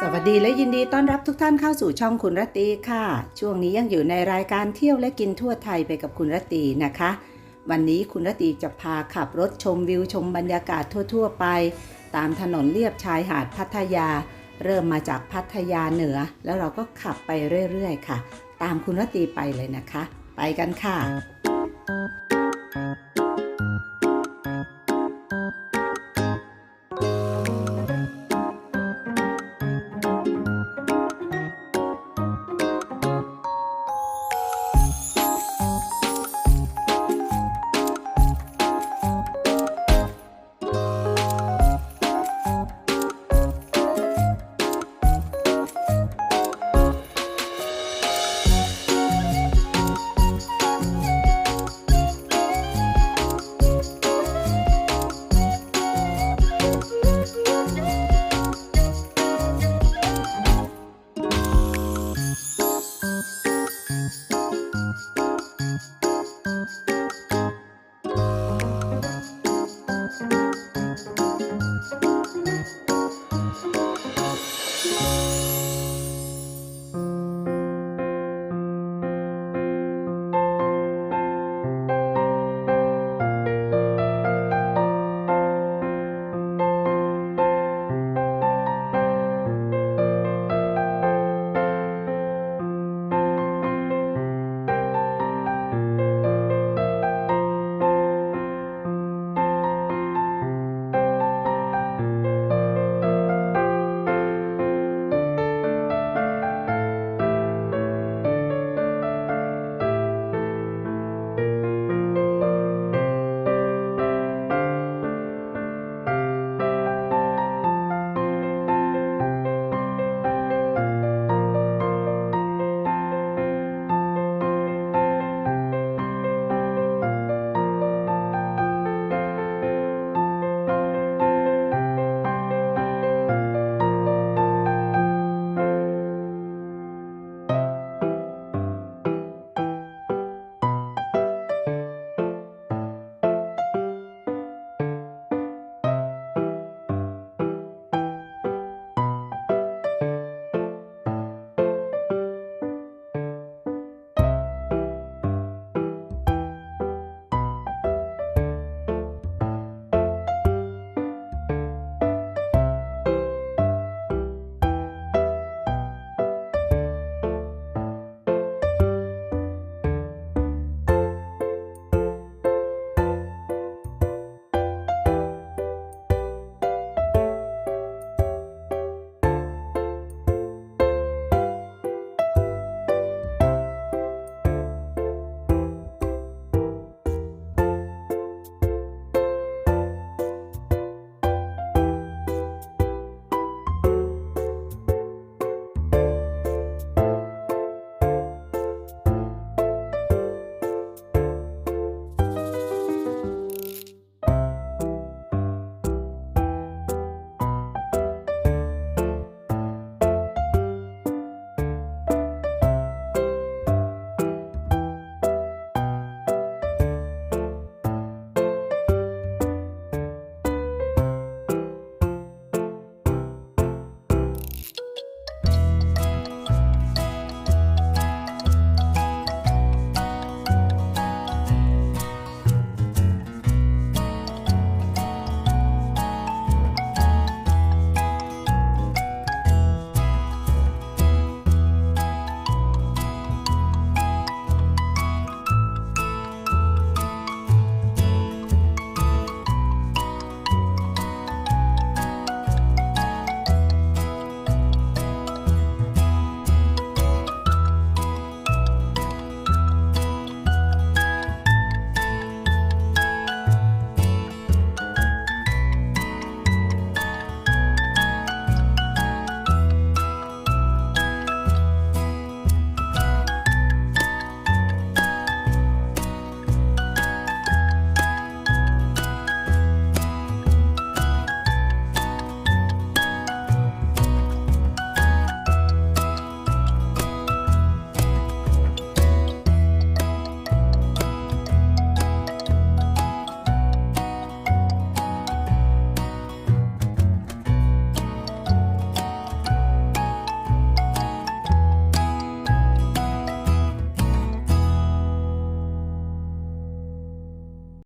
สวัสดีและยินดีต้อนรับทุกท่านเข้าสู่ช่องคุณรตตีค่ะ ช่วงนี้ยังอยู่ในรายการเที่ยวและกินทั่วไทยไปกับคุณรตตีนะคะ วันนี้คุณรตตีจะพาขับรถชมวิวชมบรรยากาศทั่ว ๆ ไป ตามถนนเลียบชายหาดพัทยา เริ่มมาจากพัทยาเหนือ แล้วเราก็ขับไปเรื่อย ๆ ค่ะ ตามคุณรตตีไปเลยนะคะ ไปกันค่ะ